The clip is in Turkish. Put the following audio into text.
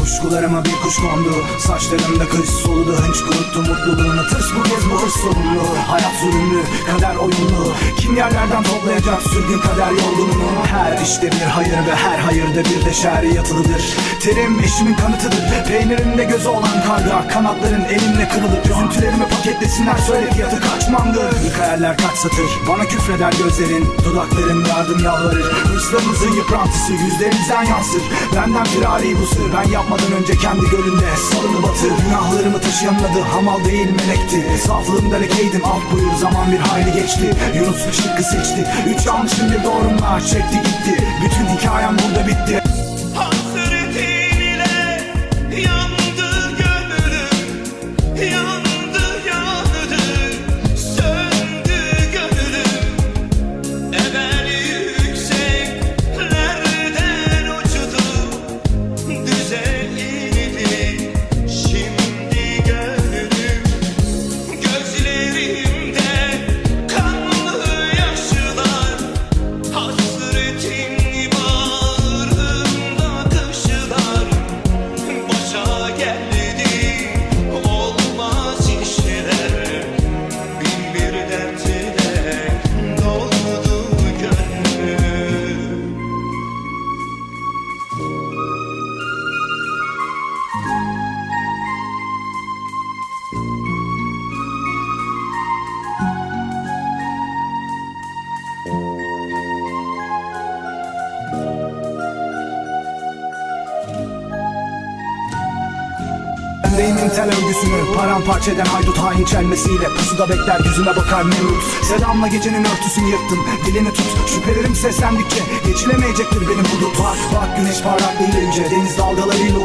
Kuşkularıma bir kuş kondu. Saçlarımda kış soludu. Hınç kuruttu mutluluğunu. Tırs bu kez bu hırs sorumlu Hayat zulümlü, kader oyunlu Kim yerlerden toplayacak sürgün kader yorgununu Her işte bir hayır ve her hayırda bir de şer yatılıdır. Terim eşimin kanıtıdır. Peynirimde gözü olan karga Kanatların elimle kırılıp Üzüntülerimi paketlesinler söyle fiyatı kaçmandır. İlk hayaller kaç satır? Bana küfreder gözlerin Dudakların yardım yalvarır Hırslarımızın yıprantısı yüzlerimizden yansır. Benden firari bu sır. Ben yapmadan önce kendi gölünde salını batır Günahlarımı taşıyanın adı hamal değil melekti. Saflığımda lekeydim af buyur zaman bir hayli geçti. Yunus şıkkı seçti. Üç yanlışım bir doğrumla çekti gitti. Bütün hikayem burada bitti Beynin tel örgüsünü paramparça eden haydut hain çelmesiyle Pusuda bekler yüzüme bakar Nemrut. Selamla gecenin örtüsünü yırttım dilini tut. Şüphelerim seslendikçe geçilemeyecektir benim hudut. Bak bak güneş parlaklığıyla yüce Deniz dalgalarıyla